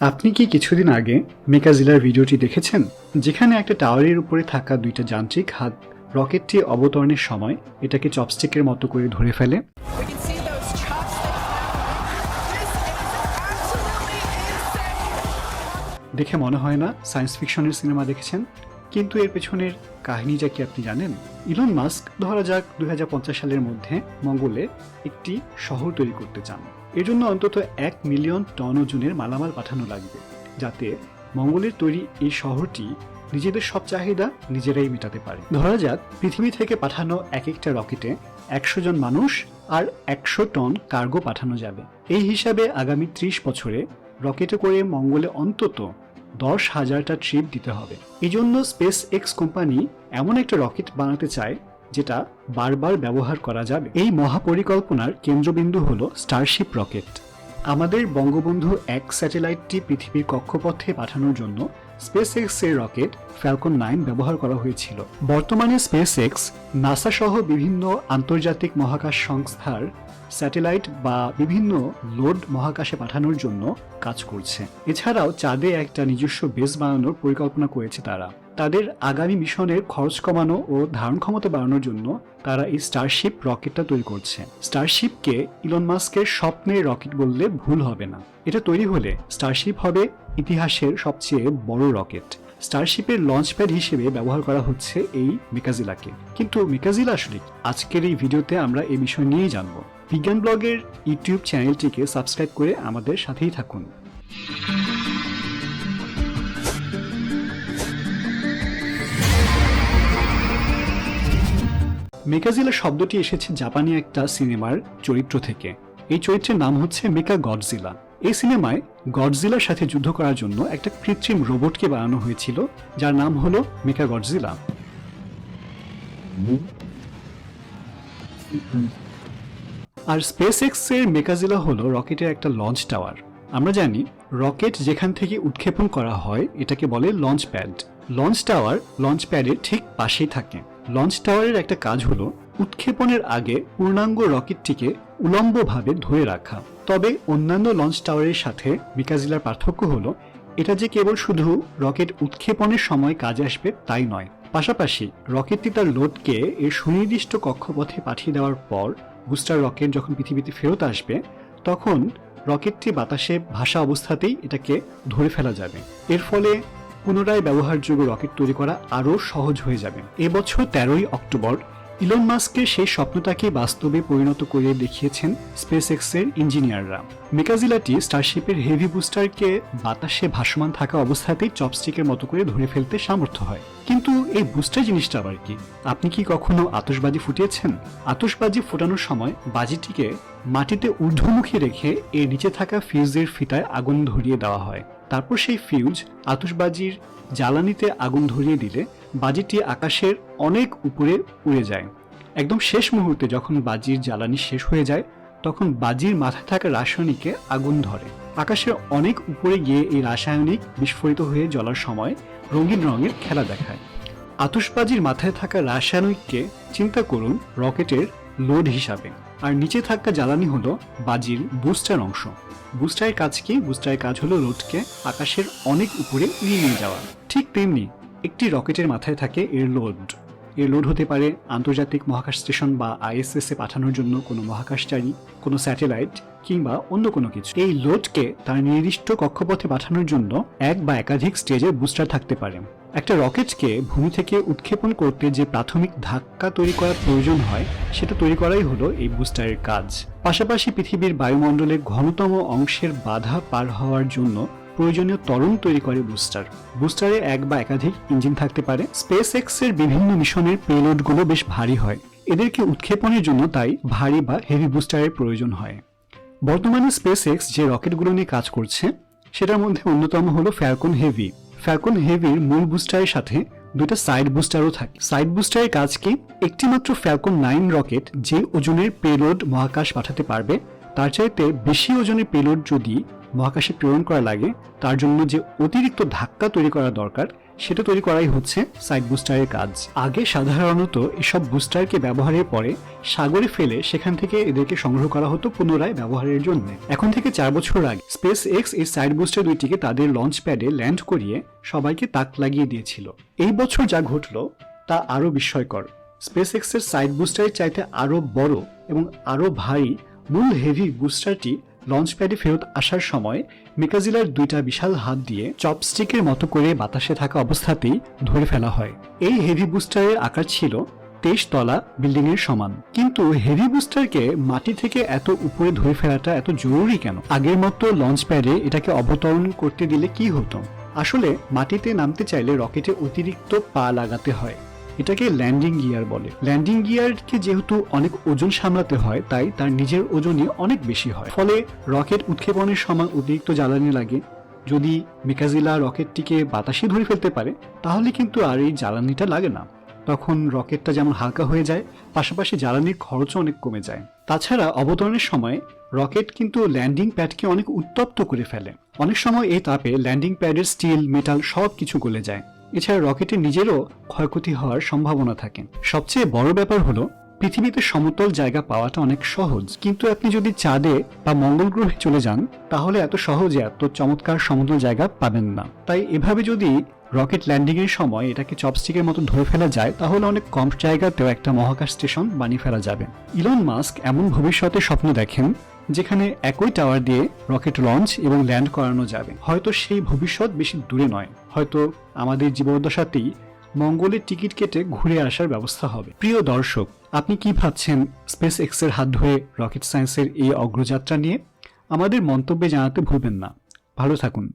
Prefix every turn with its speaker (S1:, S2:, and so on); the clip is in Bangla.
S1: আপনি কি কিছুদিন আগে মেকাজিলার ভিডিওটি দেখেছেন? যেখানে একটা টাওয়ারের উপরে থাকা দুইটা যান্ত্রিক হাত রকেটটি অবতরণের সময় এটাকে চপস্টিকের মতো করে ধরে ফেলে. দেখে মনে হয় না সায়েন্স ফিকশনের সিনেমা দেখেছেন? কিন্তু এর পেছনের কাহিনীটা কি আপনি জানেন? ইলন মাস্ক ধরা যাক দুই সালের মধ্যে মঙ্গলে একটি শহর তৈরি করতে চান। এর জন্য অন্তত এক মিলিয়ন টন ওজনের মালামাল পাঠানো লাগবে, যাতে মঙ্গলের তৈরি এই শহরটি নিজেদের সব চাহিদা নিজেরাই মেটাতে পারে। ধরা যাক, পৃথিবী থেকে পাঠানো এক একটা রকেটে একশো জন মানুষ আর একশো টন কার্গো পাঠানো যাবে। এই হিসাবে আগামী ত্রিশ বছরে রকেটে করে মঙ্গলে অন্তত দশ হাজারটা ট্রিপ দিতে হবে। এই জন্য স্পেস এক্স কোম্পানি এমন একটা রকেট বানাতে চায়, যেটা বারবার ব্যবহার করা যাবে। এই মহাপরিকল্পনার কেন্দ্রবিন্দু হল স্টারশিপ রকেট আমাদের বঙ্গবন্ধু এক স্যাটেলাইটটি পৃথিবীর কক্ষপথে পাঠানোর জন্য স্পেস এক্সের রকেট ফ্যালকন নাইন ব্যবহার করা হয়েছিল। বর্তমানে স্পেস এক্স নাসা সহ বিভিন্ন আন্তর্জাতিক মহাকাশ সংস্থার স্যাটেলাইট বা বিভিন্ন লোড মহাকাশে পাঠানোর জন্য কাজ করছে। এছাড়াও চাঁদে একটা নিজস্ব বেস বানানোর পরিকল্পনা করেছে তারা। তাদের আগামী মিশনের খরচ কমানো ও ধারণ ক্ষমতা বাড়ানোর জন্য তারা এই স্টারশিপ রকেটটা তৈরি করছে। স্টারশিপকে ইলন মাস্কের স্বপ্নের রকেট বললে ভুল হবে না। এটা তৈরি হলে স্টারশিপ হবে ইতিহাসের সবচেয়ে বড় রকেট। স্টারশিপের লঞ্চ প্যাড হিসেবে ব্যবহার করা হচ্ছে এই মেকাজিলাকে কিন্তু মেকাজিলা আসলে আজকের এই ভিডিওতে আমরা এই বিষয় নিয়েই জানব। বিজ্ঞান ব্লগের ইউটিউব চ্যানেলটিকে সাবস্ক্রাইব করে আমাদের সাথেই থাকুন। মেকাজিলা শব্দটি এসেছে জাপানি একটা সিনেমার চরিত্র থেকে। এই চরিত্রের নাম হচ্ছে মেকা গডজিলা। এই সিনেমায় গডজিলার সাথে যুদ্ধ করার জন্য একটা কৃত্রিম রোবটকে বানানো হয়েছিল, যার নাম হলো মেকা গডজিলা। আর স্পেস এক্সের মেকাজিলা হলো রকেটের একটা লঞ্চ টাওয়ার। আমরা জানি রকেট যেখান থেকে উৎক্ষেপণ করা হয়, এটাকে বলে launch pad. Launch tower launch প্যাডের ঠিক পাশেই থাকে। লঞ্চ টাওয়ারের একটা কাজ হলো উৎক্ষেপণের আগে পূর্ণাঙ্গ রকেটটিকে উলম্বভাবে ধরে রাখা। তবে অন্যান্য লঞ্চ টাওয়ারের সাথে মিকাজিলার পার্থক্য হলো, এটা যে কেবল শুধু রকেট উৎক্ষেপণের সময় কাজে আসবে তাই নয়। পাশাপাশি রকেটটি তার লোডকে এর সুনির্দিষ্ট কক্ষপথে পাঠিয়ে দেওয়ার পর বুস্টার রকেট যখন পৃথিবীতে ফেরত আসবে, তখন রকেটটি বাতাসে ভাসা অবস্থাতেই এটাকে ধরে ফেলা যাবে। এর ফলে পুনরায় ব্যবহারযোগ্য রকেট তৈরি করা আরও সহজ হয়ে যাবে। এবছর তেরোই অক্টোবর ইলন মাস্কের সেই স্বপ্নটাকে বাস্তবে পরিণত করে দেখিয়েছেন স্পেস এক্সের ইঞ্জিনিয়াররা। মেকাজিলাটি স্টারশিপের হেভি বুস্টারকে বাতাসে ভাসমান থাকা অবস্থাতেই চপস্টিকের মতো করে ধরে ফেলতে সামর্থ্য হয়। কিন্তু এই বুস্টার জিনিসটা আবার কি? আপনি কি কখনো আতশবাজি ফুটিয়েছেন? আতশবাজি ফোটানোর সময় বাজিটিকে মাটিতে ঊর্ধ্বমুখী রেখে এর নিচে থাকা ফিউজের ফিতায় আগুন ধরিয়ে দেওয়া হয়। তারপর সেই ফিউজ আতশবাজির জ্বালানিতে আগুন ধরিয়ে দিলে বাজিটি আকাশের অনেক উপরে উড়ে যায়। একদম শেষ মুহূর্তে যখন বাজির জ্বালানি শেষ হয়ে যায়, তখন বাজির মাথায় থাকা রাসায়নিকে আগুন ধরে। আকাশের অনেক উপরে গিয়ে এই রাসায়নিক বিস্ফোরিত হয়ে জ্বলার সময় রঙিন রঙের খেলা দেখায়। আতশবাজির মাথায় থাকা রাসায়নিককে চিন্তা করুন রকেটের লোড হিসাবে। আর নিচে থাকা জ্বালানি হলো বাজির বুস্টার অংশ। বুস্টারের কাজ কি? বুস্টারের কাজ হলো লোডকে আকাশের অনেক উপরে উড়িয়ে নিয়ে যাওয়া। ঠিক তেমনি একটি রকেটের মাথায় থাকে এর লোড। এর লোড হতে পারে আন্তর্জাতিক মহাকাশ স্টেশন বা আইএসএস পাঠানোর জন্য কোনো মহাকাশচারী, কোনো স্যাটেলাইট কিংবা অন্য কোনো কিছু। এই লোডকে তার নির্দিষ্ট কক্ষপথে পাঠানোর জন্য এক বা একাধিক স্টেজে বুস্টার থাকতে পারে। একটা রকেটকে ভূমি থেকে উৎক্ষেপণ করতে যে প্রাথমিক ধাক্কা তৈরি করার প্রয়োজন হয়, সেটা তৈরি করাই হলো এই বুস্টারের কাজ। পাশাপাশি পৃথিবীর বায়ুমণ্ডলের ঘনতম অংশের বাধা পার হওয়ার জন্য প্রয়োজনীয় ত্বরণ তৈরি করে বুস্টার। বুস্টারে এক বা একাধিক ইঞ্জিন থাকতে পারে। স্পেস এক্সের বিভিন্ন মিশনের পেলোডগুলো বেশ ভারী হয়। এদেরকে উৎক্ষেপণের জন্য তাই ভারী বা হেভি বুস্টারের প্রয়োজন হয়। বর্তমানে স্পেস এক্স যে রকেটগুলো নিয়ে কাজ করছে, সেটার মধ্যে অন্যতম হলো ফ্যালকন হেভি। ফ্যালকন হেভির মূল বুস্টারের সাথে দুটো সাইড বুস্টারও থাকে। সাইড বুস্টারের কাজ কি? একটিমাত্র ফ্যালকন নাইন রকেট যে ওজনের পেলোড মহাকাশ পাঠাতে পারবে, তার চাইতে বেশি ওজনের পেলোড যদি মহাকাশে প্রেরণ করা লাগে, তার জন্য যে অতিরিক্ত ধাক্কা তৈরি করা দরকার সেটা তৈরি করাই হচ্ছে সাইড বুস্টারের কাজ। আগে সাধারণত এসব বুস্টারকে ব্যবহারের পরে সাগরে ফেলে সেখান থেকে এদেরকে সংগ্রহ করা হতো পুনরায় ব্যবহারের জন্য। এখন থেকে চার বছর আগে স্পেস এক্স এই সাইড বুস্টার দুইটিকে তাদের লঞ্চ প্যাডে ল্যান্ড করিয়ে সবাইকে তাক লাগিয়ে দিয়েছিল। এই বছর যা ঘটলো, তা আরও বিস্ময়কর। স্পেস এক্সের সাইড বুস্টারের চাইতে আরও বড় এবং আরও ভারী মূল হেভি বুস্টারটি লঞ্চ প্যাডে ফেরত আসার সময় মেকাজিলার দুইটা বিশাল হাত দিয়ে চপস্টিকের মতো করে বাতাসে থাকা অবস্থাতেই ধরে ফেলা হয়। এই হেভি বুস্টারের আকার ছিল তেইশ তলা বিল্ডিং এর সমান। কিন্তু হেভি বুস্টারকে মাটি থেকে এত উপরে ধরে ফেলাটা এত জরুরি কেন? আগের মতো লঞ্চ প্যাডে এটাকে অবতরণ করতে দিলে কি হতো? আসলে মাটিতে নামতে চাইলে রকেটে অতিরিক্ত পা লাগাতে হয়। এটাকে ল্যান্ডিং গিয়ার বলে। ল্যান্ডিং গিয়ারকে যেহেতু অনেক ওজন সামলাতে হয়, তাই তার নিজের ওজনই অনেক বেশি হয়। ফলে রকেট উৎক্ষেপণের সময় অতিরিক্ত জ্বালানি লাগে। যদি মেকাজিলা রকেটটিকে বাতাসে ধরে ফেলতে পারে, তাহলে কিন্তু আর এই জ্বালানিটা লাগে না। তখন রকেটটা যেমন হালকা হয়ে যায়, পাশাপাশি জ্বালানির খরচও অনেক কমে যায়। তাছাড়া অবতরণের সময় রকেট কিন্তু ল্যান্ডিং প্যাডকে অনেক উত্তপ্ত করে ফেলে। অনেক সময় এই তাপে ল্যান্ডিং প্যাডের স্টিল মেটাল সব কিছু গলে যায়। এছাড়া রকেটের নিজেরও ক্ষয়ক্ষতি হওয়ার সম্ভাবনা থাকে। সবচেয়ে বড় ব্যাপার হলো, পৃথিবীতে সমতল জায়গা পাওয়াটা অনেক সহজ। কিন্তু আপনি যদি চাঁদে বা মঙ্গল গ্রহে চলে যান, তাহলে এত সহজে এত চমৎকার সমতল জায়গা পাবেন না। তাই এভাবে যদি রকেট ল্যান্ডিং এর সময় এটাকে চপস্টিকের মতো ধরে ফেলা যায়, তাহলে অনেক কম জায়গাতেও একটা মহাকাশ স্টেশন বানিয়ে ফেলা যাবে। ইলন মাস্ক এমন ভবিষ্যতে স্বপ্ন দেখেন যেখানে একই টাওয়ার দিয়ে রকেট লঞ্চ এবং ল্যান্ড করানো যাবে। হয়তো সেই ভবিষ্যৎ বেশি দূরে নয়। হয়তো আমাদের জীবদ্দশাতেই মঙ্গলের টিকিট কেটে ঘুরে আসার ব্যবস্থা হবে। প্রিয় দর্শক, আপনি কি ভাবছেন স্পেস এক্সের হাত ধরে রকেট সায়েন্সের এই অগ্রযাত্রা নিয়ে? আমাদের মন্তব্যে জানাতে ভুলবেন না। ভালো থাকুন।